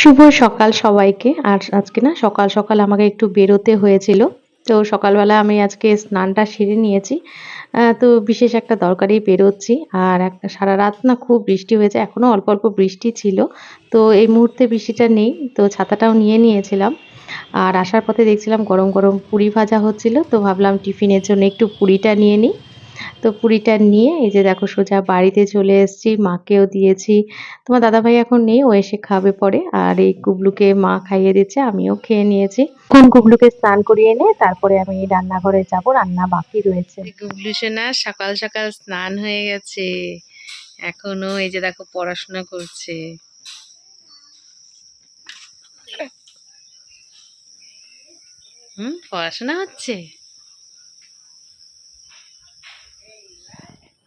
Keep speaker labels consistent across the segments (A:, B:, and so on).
A: শুভ সকাল সবাইকে। আর আজকে না, সকাল সকাল আমাকে একটু বেরোতে হয়েছিল। তো সকালবেলা আমি আজকে স্নানটা সেরে নিয়েছি। তো বিশেষ একটা দরকারেই বেরোচ্ছি। আর একটা সারা রাত না খুব বৃষ্টি হয়েছে। এখনও অল্প অল্প বৃষ্টি ছিল। তো এই মুহূর্তে বৃষ্টিটা নেই। তো ছাতাটাও নিয়ে নিয়েছিলাম। আর আসার পথে দেখছিলাম গরম গরম পুরি ভাজা হচ্ছিল। তো ভাবলাম টিফিনের জন্য একটু পুরিটা নিয়ে নিই। তো পুরিটা নিয়ে এই যে দেখো সোজা বাড়িতে চলে এসেছি, মাকেও দিয়েছি। তোমার দাদাভাই এখন নেই, ও এসে খাবে পরে। আর এই কুবলুকে মা খাইয়ে দিচ্ছে, আমিও খেয়ে নিয়েছি। কোন কুবলুকে স্নান করিয়ে এনে তারপরে আমি রান্নাঘরে যাব, রান্না বাকি রয়েছে।
B: গুবলু সোনা সকাল সকাল স্নান হয়ে গেছে। এখনও এই যে দেখো পড়াশোনা করছে। হুম, পড়াশোনা হচ্ছে?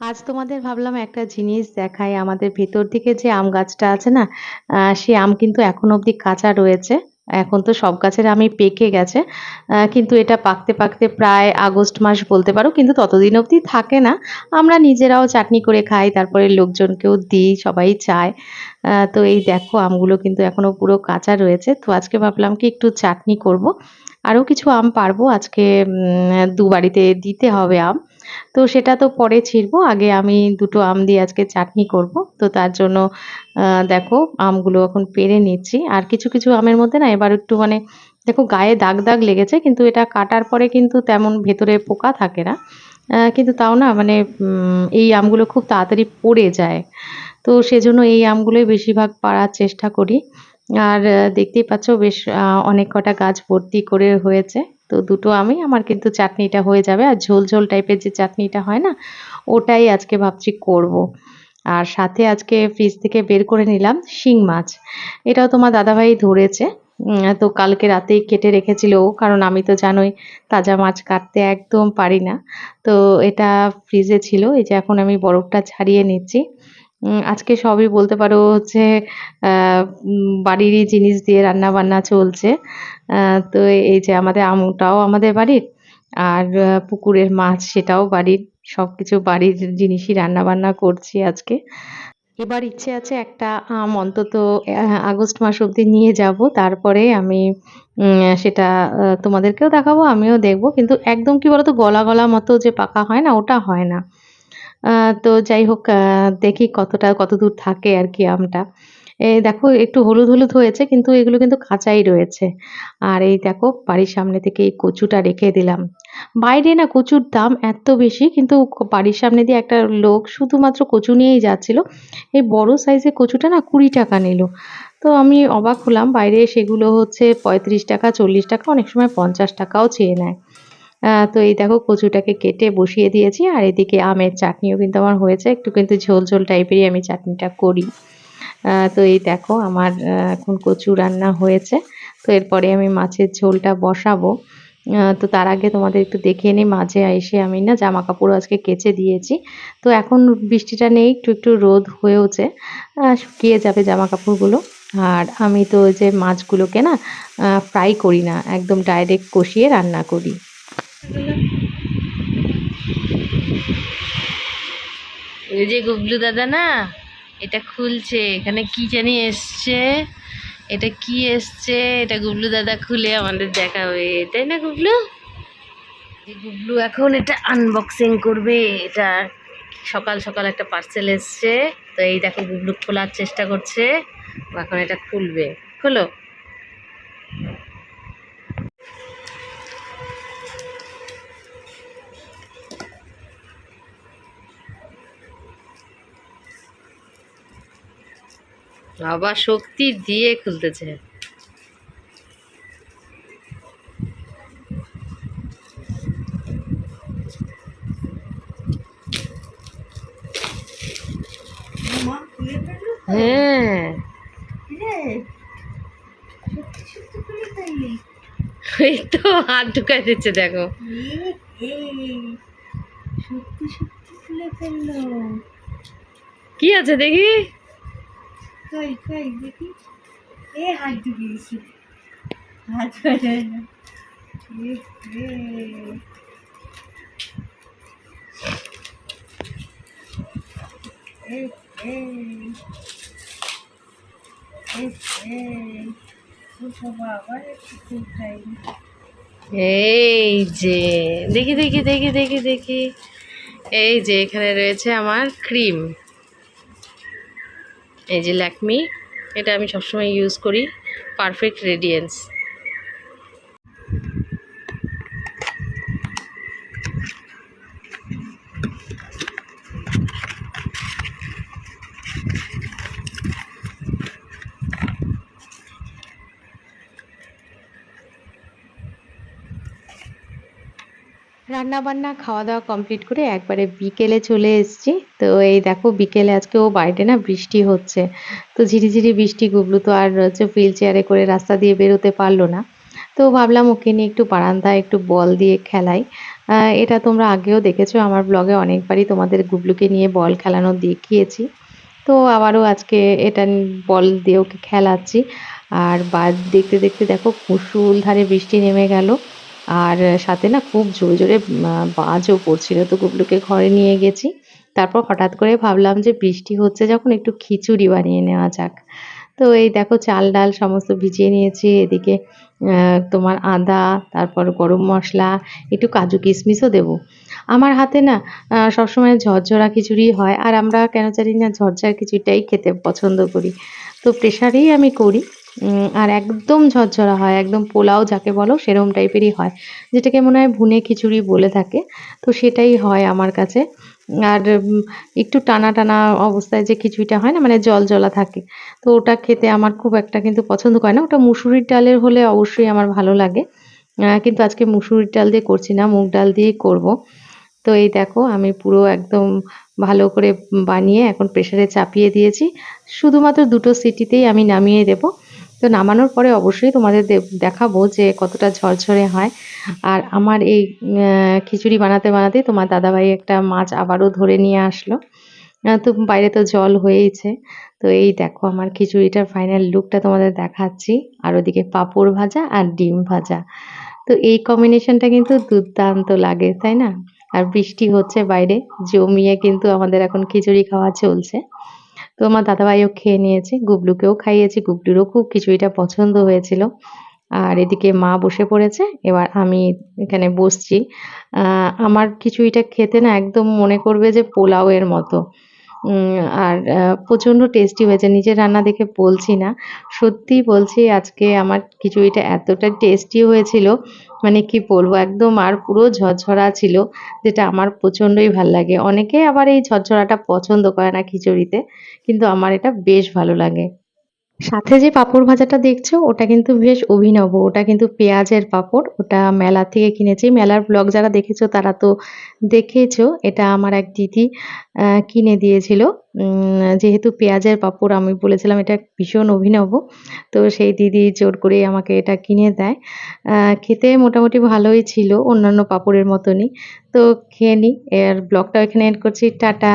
A: আজ তোমাদের ভাবলাম একটা জিনিস দেখাই। আমাদের ভেতর দিকে যে আম গাছটা আছে না সে আম কিন্তু এখন অবধি কাঁচা রয়েছে। এখন তো সব গাছের আমি পেকে গেছে। কিন্তু এটা পাকতে পাকতে প্রায় আগস্ট মাস বলতে পারো, কিন্তু ততদিন অবধি থাকে না। আমরা নিজেরাও চাটনি করে খাই, তারপরে লোকজনকেও দিই, সবাই চায়। তো এই দেখো, আমগুলো কিন্তু এখনও পুরো কাঁচা রয়েছে। তো আজকে ভাবলাম কি একটু চাটনি করব। আরও কিছু আম পারব। আজকে দু বাড়িতে দিতে হবে আম। তো সেটা তো পরে ছিঁড়বো। আগে আমি দুটো আম দিয়ে আজকে চাটনি করব। তো তার জন্য দেখো, আমগুলো এখন পেরে নিচ্ছি। আর কিছু কিছু আমের মধ্যে না এবার একটু মানে দেখো গায়ে দাগ দাগ লেগেছে, কিন্তু এটা কাটার পরে কিন্তু তেমন ভেতরে পোকা থাকে না। কিন্তু তাও না মানে এই আমগুলো খুব তাড়াতাড়ি পড়ে যায়। তো সেজন্য এই আমগুলোই বেশিরভাগ পাড়ার চেষ্টা করি। আর, দেখতেই পাচ্ছ বেশ অনেক কটা গাছ ভর্তি করে হয়েছে। তো দুটো আমি, আমার কিন্তু চাটনিটা হয়ে যাবে। আর ঝোল ঝোল টাইপের যে চাটনিটা হয় না, ওটাই আজকে ভাবছি করব। আর সাথে আজকে ফ্রিজ থেকে বের করে নিলাম শিং মাছ। এটাও তোমার দাদাভাই ধরেছে। তো কালকে রাতেই কেটে রেখেছিল কারণ আমি তো জানোই তাজা মাছ কাটতে একদম পারি না। তো এটা ফ্রিজে ছিল, এই যে এখন আমি বরফটা ছাড়িয়ে নিচ্ছি। আজকে সবই বলতে পারো হচ্ছে বাড়িরই জিনিস দিয়ে রান্না বান্না চলছে তো এই যে আমাদের আমটাও আমাদের বাড়ির, আর পুকুরের মাছ সেটাও বাড়ির। সবকিছু বাড়ির জিনিসই রান্না বান্না করছি আজকে। এবার ইচ্ছে আছে একটা আম অন্তত আগস্ট মাস অবধি নিয়ে যাব। তারপরে আমি সেটা তোমাদেরকেও দেখাবো, আমিও দেখব। কিন্তু একদম কি বলতো গলা গলা মতো যে পাকা হয় না, ওটা হয় না। তো যাই হোক দেখি কতটা কত দূর থাকে আর কি আমটা। এই দেখো, একটু হলুদ হলুদ হয়েছে, কিন্তু এগুলো কিন্তু কাঁচাই রয়েছে। আর এই দেখো, বাড়ির সামনে থেকে এই কচুটা রেখে দিলাম। বাইরে না কচুর দাম এত বেশি, কিন্তু বাড়ির সামনে দিয়ে একটা লোক শুধুমাত্র কচু নিয়েই যাচ্ছিল। এই বড় সাইজের কচুটা না কুড়ি টাকা নিল। তো আমি অবাক হলাম, বাইরে সেগুলো হচ্ছে পঁয়ত্রিশ টাকা, চল্লিশ টাকা, অনেক সময় পঞ্চাশ টাকাও চেয়ে নেয়। তো এই দেখো কচুটাকে কেটে বসিয়ে দিয়েছি, আর এদিকে আমের চাটনিও কিন্তু আমার হয়েছে। একটু কিন্তু ঝোল ঝোল টাইপেরই আমি চাটনিটা করি। তো এই দেখো আমার এখন কচু রান্না হয়েছে। তো এরপরে আমি মাছের ঝোলটা বসাবো। তো তার আগে তোমাদের একটু দেখিয়ে নিই, মাঝে এসে আমি না জামা কাপড় আজকে কেচে দিয়েছি। তো এখন বৃষ্টিটা নেই, একটু একটু রোদ হয়েওছে। শুকিয়ে যাবে জামা কাপড়গুলো আর আমি তো যে মাছগুলোকে না ফ্রাই করি না, একদম ডাইরেক্ট কষিয়ে রান্না করি।
B: এই যে গুবলু দাদা না, এটা খুলছে। এখানে কি জানি এসছে? এটা কি এসছে? এটা গুবলু দাদা খুলে আমাদের দেখাবে। তাই না গুবলু? গুবলু এখন এটা আনবক্সিং করবে। এটা সকাল সকাল একটা পার্সেল এসছে। তো এই দেখো গুবলু খোলার চেষ্টা করছে। এখন এটা খুলবে। খোলো। বাবা শক্তি দিয়ে খুলতেছে। হ্যাঁ। এই তো হাত ঢুকাই দিচ্ছে দেখো। কি আছে দেখি?
C: কই কই দেখি। এ, হাত ঢুকিয়েছি হাত এই
B: যে, দেখি দেখি দেখি দেখি দেখি। এই যে, এখানে রয়েছে আমার ক্রিম। এই যে ল্যাকমি এটা আমি সবসময় ইউজ করি পারফেক্ট রেডিয়েন্স
A: রান্না বান্না খাওয়া দাওয়া কমপ্লিট করে একবারে বিকেলে চলে এসছি। তো এই দেখো, বিকেলে আজকে ও বাইরে না বৃষ্টি হচ্ছে। তো ঝিরিঝিরি বৃষ্টি গুবলু তো আর হচ্ছে হুইল চেয়ারে করে রাস্তা দিয়ে বেরোতে পারল না। তো ভাবলাম ওকে নিয়ে একটু বারান্দায় একটু বল দিয়ে খেলাই। এটা তোমরা আগেও দেখেছ, আমার ব্লগে অনেকবারই তোমাদের গুবলুকে নিয়ে বল খেলানো দেখিয়েছি। তো আবারও আজকে এটা বল দিয়ে ওকে খেলাচ্ছি। আর বা দেখতে দেখতে দেখো মুষুল ধারে বৃষ্টি নেমে গেল। আর সাথে না খুব জোরে জোরে বাজও পড়ছিল তো গুবলুকে ঘরে নিয়ে গেছি। তারপর হঠাৎ করে ভাবলাম যে বৃষ্টি হচ্ছে, যখন একটু খিচুড়ি বানিয়ে নেওয়া যাক। তো এই দেখো চাল ডাল সমস্ত ভিজিয়ে নিয়েছি। এদিকে তোমার আদা, তারপর গরম মশলা, একটু কাজু কিশমিশও দেবো। আমার হাতে না সবসময় ঝরঝরা খিচুড়ি হয়। আর আমরা কেন জানি না, ঝরঝরা খিচুড়িটাই খেতে পছন্দ করি। তো প্রেশারেই আমি করি। আর একদম ঝরঝরা হয়, একদম পোলাও যাকে বলো সেরকম টাইপেরই হয়, যেটাকে মনে হয় ভুনে খিচুড়ি বলে থাকে। তো সেটাই হয় আমার কাছে। আর একটু টানা টানা অবস্থায় যে খিচুড়িটা হয় না মানে জল জলা থাকে, তো ওটা খেতে আমার খুব একটা কিন্তু পছন্দ করে না। ওটা মুসুরির ডালের হলে অবশ্যই আমার ভালো লাগে। কিন্তু আজকে মুসুরির ডাল দিয়ে করছি না, মুগ ডাল দিয়েই করব। তো এই দেখো, আমি পুরো একদম ভালো করে বানিয়ে এখন প্রেশারে চাপিয়ে দিয়েছি। শুধুমাত্র দুটো সিটিতেই আমি নামিয়ে দেব। তো নামানোর পরে অবশ্যই তোমাদের দেখাবো যে কতটা ঝরঝরে হয়। আর আমার এই খিচুড়ি বানাতে বানাতে তোমার দাদাভাই একটা মাছ আবারও ধরে নিয়ে আসলো। তো বাইরে তো জল হয়েইছে। তো এই দেখো আমার খিচুড়িটার ফাইনাল লুকটা তোমাদের দেখাচ্ছি। আর ওদিকে পাঁপড় ভাজা আর ডিম ভাজা। তো এই কম্বিনেশনটা কিন্তু দুর্দান্ত লাগে, তাই না? আর বৃষ্টি হচ্ছে বাইরে, জমিয়ে কিন্তু আমাদের এখন খিচুড়ি খাওয়া চলছে। তো আমার দাদাভাইও খেয়ে নিয়েছে, গুবলুকেও খাইয়েছি, গুবলুরও খুব খিচুড়িটা পছন্দ হয়েছিল। আর এদিকে মা বসে পড়েছে, এবার আমি এখানে বসছি। আমার খিচুড়িটা খেতে না একদম মনে করবে যে পোলাও এর মতো। আর প্রচণ্ড টেস্টি হয়েছে। নিজের রান্না দেখে বলছি না। সত্যি বলছি, আজকে আমার খিচুড়িটা এতটা টেস্টি হয়েছিল মানে কি বলব, একদম আর পুরো ঝরঝরা ছিল, যেটা আমার প্রচণ্ডই ভালো লাগে। অনেকে আবার এই ঝরঝরাটা পছন্দ করে না খিচুড়িতে, কিন্তু আমার এটা বেশ ভালো লাগে। সাথে যে পাঁপড় ভাজাটা দেখছ, ওটা কিন্তু বেশ অভিনব। ওটা কিন্তু পেঁয়াজের পাঁপড়, ওটা মেলা থেকে কিনেছি। মেলার ব্লগ যারা দেখেছ, তারা তো দেখেছ, এটা আমার এক দিদি কিনে দিয়েছিল। যেহেতু পেঁয়াজের পাঁপড়, আমি বলেছিলাম এটা ভীষণ অভিনব, তো সেই দিদি জোর করে আমাকে এটা কিনে দেয়। খেতে মোটামুটি ভালোই ছিল, অন্যান্য পাঁপড়ের মতনই। তো খেয়ে নিই এর ব্লগটা এখানে এড করছি। টাটা!